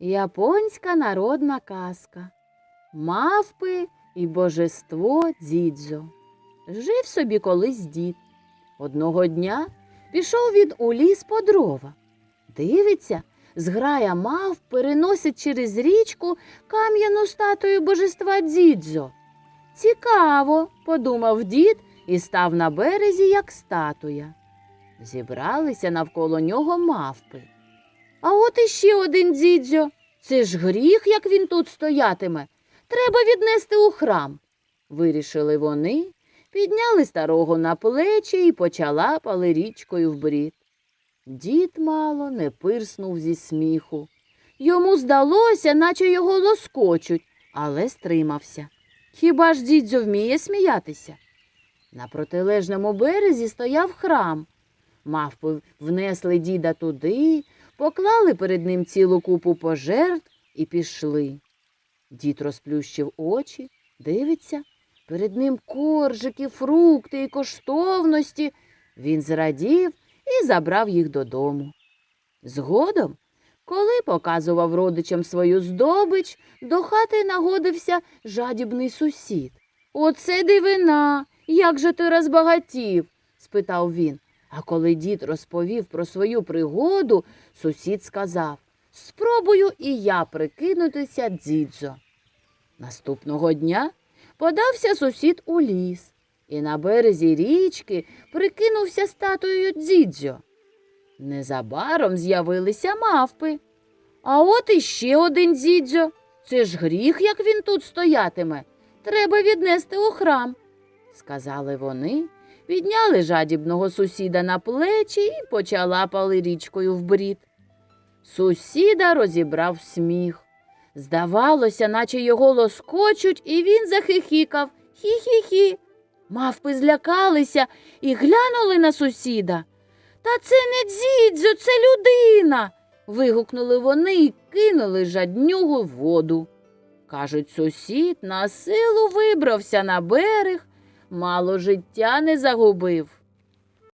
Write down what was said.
Японська народна казка. Мавпи і божество дідзьо. Жив собі колись дід. Одного дня пішов він у ліс по дрова. Дивиться, зграя мавп переносить через річку кам'яну статую божества дідзьо. Цікаво, подумав дід і став на березі, як статуя. Зібралися навколо нього мавпи. А от іще один дідзьо. Це ж гріх, як він тут стоятиме. Треба віднести у храм. Вирішили вони, підняли старого на плечі і почала пали річкою в брід. Дід мало не пирснув зі сміху. Йому здалося, наче його лоскочуть, але стримався. Хіба ж дідзьо вміє сміятися? На протилежному березі стояв храм. Мавпи внесли діда туди, поклали перед ним цілу купу пожертв і пішли. Дід розплющив очі, дивиться, перед ним коржики, фрукти і коштовності. Він зрадів і забрав їх додому. Згодом, коли показував родичам свою здобич, до хати нагодився жадібний сусід. Оце дивина, як же ти розбагатів? спитав він. А коли дід розповів про свою пригоду, сусід сказав Спробую і я прикинутися дідзо. Наступного дня подався сусід у ліс і на березі річки прикинувся статуєю дідзьо. Незабаром з'явилися мавпи. А от іще один дідзьо. Це ж гріх, як він тут стоятиме. Треба віднести у храм, сказали вони, підняли жадібного сусіда на плечі і почалапали річкою в брід. Сусіда розібрав сміх. Здавалося, наче його лоскочуть, і він захихікав хі-хі-хі. Мавпи злякалися і глянули на сусіда. Та це не дзідзьо, це людина. вигукнули вони і кинули жаднюгу в воду. Кажуть, сусід на силу вибрався на берег, мало життя не загубив.